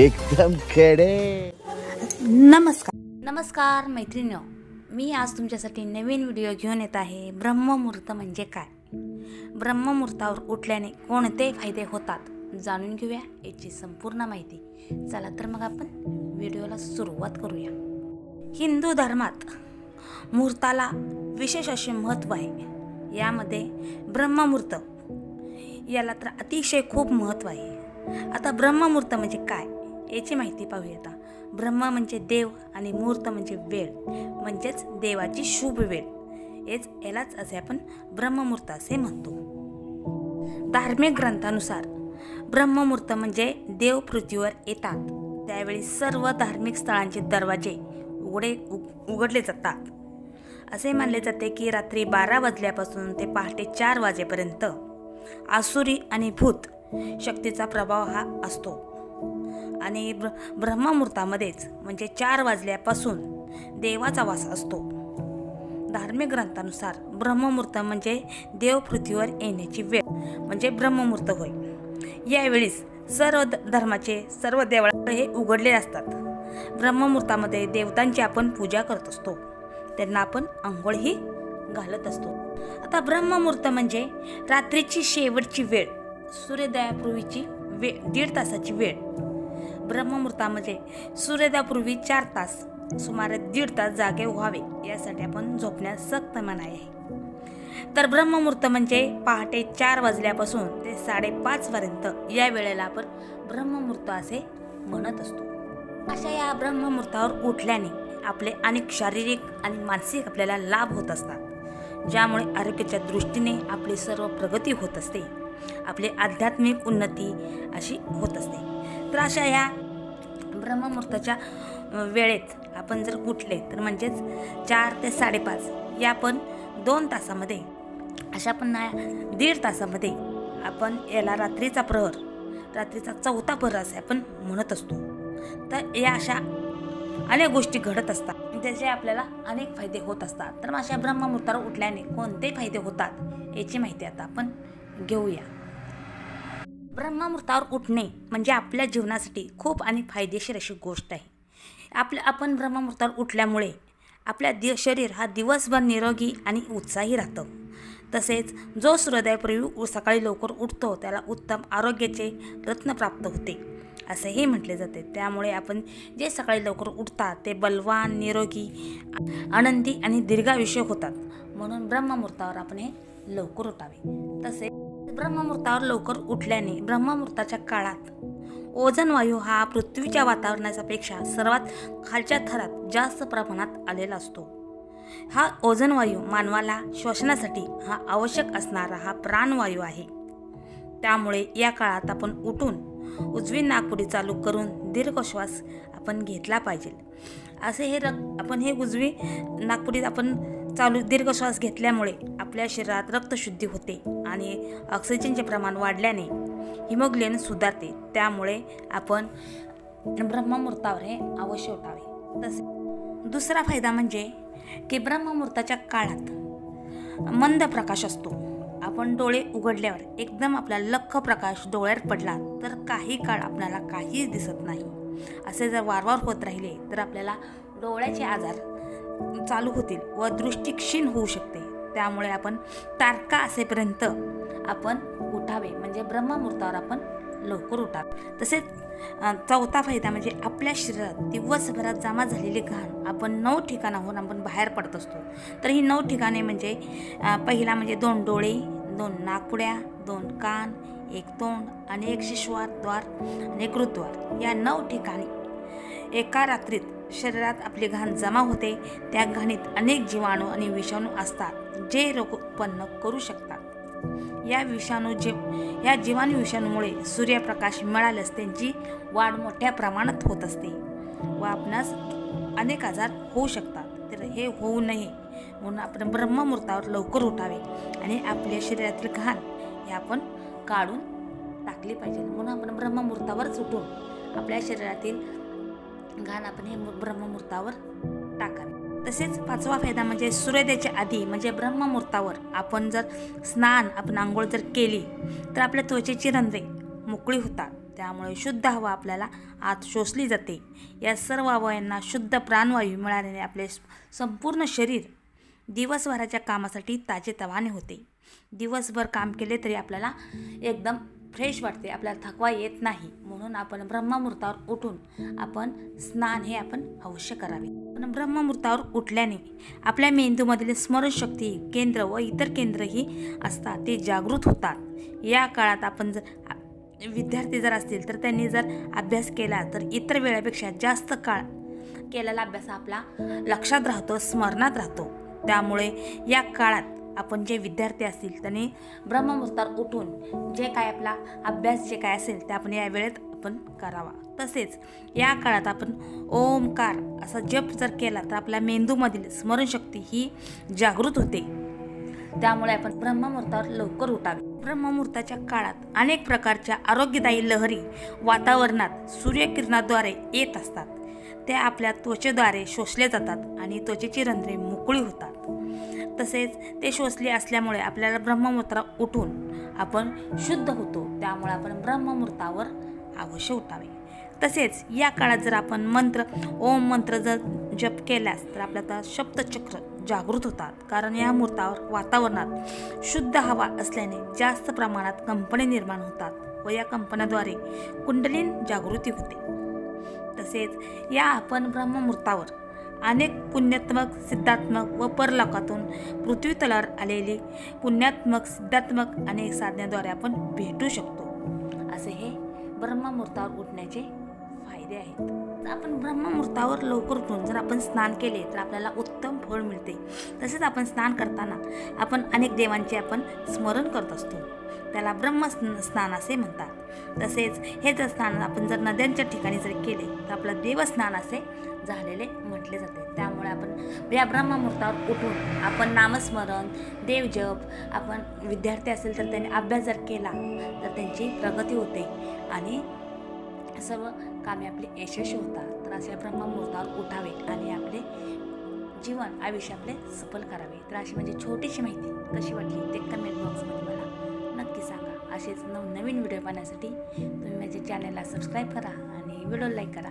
एकदम खडे. नमस्कार. नमस्कार मैत्रिणी मी आज तुमच्यासाठी नवीन व्हिडिओ घेऊन येत आहे. ब्रह्ममुहूर्त म्हणजे काय? ब्रह्ममुहूर्तावर उठल्याने कोणते फायदे होतात जाणून घेऊया याची संपूर्ण माहिती. चला तर मग आपण व्हिडिओला सुरुवात करूया. हिंदू धर्मात मुहूर्ताला विशेष असे महत्त्व आहे. यामध्ये ब्रह्ममुहूर्त याला तर अतिशय खूप महत्त्व आहे. आता ब्रह्ममुहूर्त म्हणजे काय? याची माहिती पाहूया आता ब्रह्म म्हणजे देव आणि मुहूर्त म्हणजे वेळ. म्हणजेच देवाची शुभ वेळ. हेच यालाच असे आपण ब्रह्ममुहूर्त असे म्हणतो. धार्मिक ग्रंथानुसार ब्रह्ममुहूर्त म्हणजे देव पृथ्वीवर येतात. त्यावेळी सर्व धार्मिक स्थळांचे दरवाजे उघडे उग- उघडले जातात. असे मानले जाते की रात्री बारा वाजल्यापासून ते पहाटे चार वाजेपर्यंत आसुरी आणि भूत शक्तीचा प्रभाव हा असतो. आणि ब्र ब्रह्ममुहूर्तामध्येच म्हणजे चार वाजल्यापासून देवाचा वास असतो. धार्मिक ग्रंथानुसार ब्रह्ममुहूर्त म्हणजे देव पृथ्वीवर येण्याची वेळ म्हणजे ब्रह्ममुहूर्त होय. यावेळीस सर्व धर्माचे सर्व देवळाकडे हे उघडले असतात. ब्रह्ममुहूर्तामध्ये देवतांची आपण पूजा करत असतो. त्यांना आपण आंघोळही घालत असतो. आता ब्रह्ममुहूर्त म्हणजे रात्रीची शेवटची वेळ सूर्योदयापूर्वीची वेळ दीड तासाची वेळ. ब्रह्ममुहूर्तामध्ये सूर्योदयापूर्वी चार तास सुमारे दीड तास जागे व्हावे यासाठी आपण झोपण्यास सक्त मनाई आहे. तर ब्रह्ममुहूर्त म्हणजे पहाटे चार वाजल्यापासून ते साडेपाच पर्यंत या वेळेला आपण ब्रह्ममुहूर्त असे म्हणत असतो. अशा या ब्रह्ममुहूर्तावर उठल्याने आपले अनेक शारीरिक आणि मानसिक आपल्याला लाभ होत असतात. ज्यामुळे आरोग्याच्या दृष्टीने आपली सर्व प्रगती होत असते. आपली आध्यात्मिक उन्नती अशी होत असते. तर अशा या ब्रह्ममुहूर्ताच्या वेळेत आपण जर कुठले तर म्हणजेच चार ते साडेपाच या पण दोन तासामध्ये अशा पण ना दीड तासामध्ये आपण याला रात्रीचा प्रहर रात्रीचा चौथा प्रहर असे आपण म्हणत असतो. तर या अशा अनेक गोष्टी घडत असतात. त्याचे आपल्याला अनेक फायदे होत असतात. तर मग अशा ब्रह्ममुहूर्तावर उठल्याने कोणते फायदे होतात याची माहिती आता आपण घेऊया. ब्रह्ममुहूर्तावर उठणे म्हणजे आपल्या जीवनासाठी खूप आणि फायदेशीर अशी गोष्ट आहे. आपल्या आपण ब्रह्ममुहूर्तावर उठल्यामुळे आपल्या दि शरीर हा दिवसभर निरोगी आणि उत्साही राहतं. तसेच जो सूर्योदयापूर्वी उ- सकाळी लवकर उठतो त्याला उत्तम आरोग्याचे रत्न प्राप्त होते असेही म्हटले जाते. त्यामुळे आपण जे सकाळी लवकर उठतात ते बलवान निरोगी आनंदी आणि दीर्घायुष्य होतात. म्हणून ब्रह्ममुहूर्तावर आपण हे लवकर उठावे. तसेच ब्रह्ममुहूर्तावर लवकर उठल्याने ब्रह्ममुहूर्ताच्या काळात ओझोन वायू हा पृथ्वीच्या वातावरणाच्यापेक्षा सर्वात खालच्या थरात जास्त प्रमाणात आलेला असतो. हा ओझोन वायू मानवाला श्वसनासाठी हा आवश्यक असणारा हा प्राणवायू आहे. त्यामुळे या काळात आपण उठून उजवी नागपुडी चालू करून दीर्घ श्वास आपण घेतला पाहिजे. असे हे रक्त आपण हे उजवी नागपुडीत आपण चालू दीर्घ श्वास घेतल्यामुळे आपल्या शरीरात रक्तशुद्धी होते आणि ऑक्सिजनचे प्रमाण वाढल्याने हिमोग्लोबिन सुधारते. त्यामुळे आपण ब्रह्ममुहूर्तावर हे अवश्य उठावे. तसे दुसरा फायदा म्हणजे की ब्रह्ममुहूर्ताच्या काळात मंद प्रकाश असतो. आपण डोळे उघडल्यावर एकदम आपला लख प्रकाश डोळ्यात पडला तर काही काळ आपल्याला काहीच दिसत नाही. असे जर वारंवार होत राहिले तर आपल्याला डोळ्याचे आजार चालू होतील व दृष्टी क्षीण होऊ शकते. त्यामुळे आपण तारका असेपर्यंत आपण उठावे. म्हणजे ब्रह्ममुहूर्तावर आपण लवकर उठावे. तसेच चौथा फायदा म्हणजे आपल्या शरीरात दिवसभरात जमा झालेली घाण आपण नऊ ठिकाणाहून आपण बाहेर पडत असतो. तर ही नऊ ठिकाणे म्हणजे पहिला म्हणजे दोन डोळे दोन नाकपुड्या दोन कान एक तोंड आणि एक शिश्वार द्वार आणि एक रुद्वार या नऊ ठिकाणी एका रात्रीत शरीरात आपली घाण जमा होते त्या घाणीत अनेक जीवाणू आणि विषाणू असतात जे रोग उत्पन्न करू शकतात. या विषाणू जे या जीवाणू विषाणूमुळे सूर्यप्रकाश मिळाल्यास त्यांची वाढ मोठ्या प्रमाणात होत असते व आपणास अनेक आजार होऊ शकतात. तर हे होऊ नये म्हणून आपण ब्रह्ममुहूर्तावर लवकर उठावे आणि आपल्या शरीरातील घाण हे आपण काढून टाकली पाहिजे. म्हणून आपण ब्रह्ममुहूर्तावरच उठून आपल्या शरीरातील घाण आपण हे ब्रह्ममुहूर्तावर टाकावे. तसेच पाचवा फायदा म्हणजे सूर्योदयाच्या आधी म्हणजे ब्रह्ममुहूर्तावर आपण जर स्नान आपण आंघोळ जर केली तर आपल्या त्वचेची रंध्रे मोकळी होतात. त्यामुळे शुद्ध हवा आपल्याला आत शोषली जाते. या सर्व अवयांना शुद्ध प्राणवायू मिळाल्याने आपले संपूर्ण शरीर दिवसभराच्या कामासाठी ताजेतवाने होते. दिवसभर काम केले तरी आपल्याला एकदम फ्रेश वाटते आपल्याला थकवा येत नाही. म्हणून आपण ब्रह्ममुहूर्तावर उठून आपण स्नान हे आपण अवश्य करावे. पण ब्रह्ममुहूर्तावर उठल्याने आपल्या मेंदूमधील स्मरणशक्ती केंद्र व इतर केंद्रही असतात ते जागृत होतात. या काळात आपण जर विद्यार्थी जर असतील तर त्यांनी जर अभ्यास केला तर इतर वेळेपेक्षा जास्त काळ केलेला अभ्यास आपला लक्षात राहतो स्मरणात राहतो. त्यामुळे या काळात आपण जे विद्यार्थी असतील त्यांनी ब्रह्ममुहूर्तात उठून जे काय आपला अभ्यास जे काय असेल ते आपण या वेळेत आपण करावा. तसेच या काळात आपण ओमकार असा जप जर केला तर आपल्या मेंदूमधील स्मरणशक्ती ही जागृत होते. त्यामुळे आपण ब्रह्ममुहूर्तावर लवकर उठावे. ब्रह्ममुहूर्ताच्या काळात अनेक प्रकारच्या आरोग्यदायी लहरी वातावरणात सूर्यकिरणाद्वारे येत असतात. त्या आपल्या त्वचेद्वारे शोषले जातात आणि त्वचेची रंध्रे मोकळी होतात. तसेच ते शोषले असल्यामुळे आपल्याला ब्रह्ममुहूर्तावर उठून आपण शुद्ध होतो. त्यामुळे आपण ब्रह्ममुहूर्तावर अवश्य उठावे. तसेच या काळात जर आपण मंत्र ओम मंत्र जर जप केल्यास तर आपल्याला शब्दचक्र जागृत होतात. कारण या मुहूर्तावर वातावरणात शुद्ध हवा असल्याने जास्त प्रमाणात कंपने निर्माण होतात व या कंपन्याद्वारे कुंडलीन जागृती होते. तसेच या आपण ब्रह्ममुहूर्तावर अनेक पुण्यात्मक सिद्धात्मक व परलोकातून पृथ्वीतलावर आलेली पुण्यात्मक सिद्धात्मक अनेक साधनेद्वारे आपण भेटू शकतो. असे हे ब्रह्ममुहूर्तावर उठण्याचे फायदे आहेत. आपण ब्रह्ममुहूर्तावर लवकर उठून जर आपण स्नान केले तर आपल्याला उत्तम फळ मिळते. तसेच आपण स्नान करताना आपण अनेक देवांचे आपण स्मरण करत असतो. त्याला ब्रह्म स्नान असे म्हणतात. तसेच हे जर स्नान आपण जर नद्यांच्या ठिकाणी जर केले तर आपलं देवस्नान असे झालेले म्हटले जाते. त्यामुळे आपण या ब्रह्ममुहूर्तावर उठून आपण नामस्मरण देवजप आपण विद्यार्थी असेल तर त्यांनी अभ्यास जर केला तर त्यांची प्रगती होते. आणि सर्व कामे आपली यशस्वी होतात. तर अशा ब्रह्ममुहूर्तावर उठावे आणि आपले जीवन आयुष्य आपले सफल करावे. तर अशी म्हणजे छोटीशी माहिती कशी वाटली ते कमेंट बॉक्समध्ये मला नक्की सांगा. असेच नवनवीन व्हिडिओ पाहण्यासाठी तुम्ही माझ्या चॅनलला सबस्क्राईब करा आणि व्हिडिओ लाईक करा.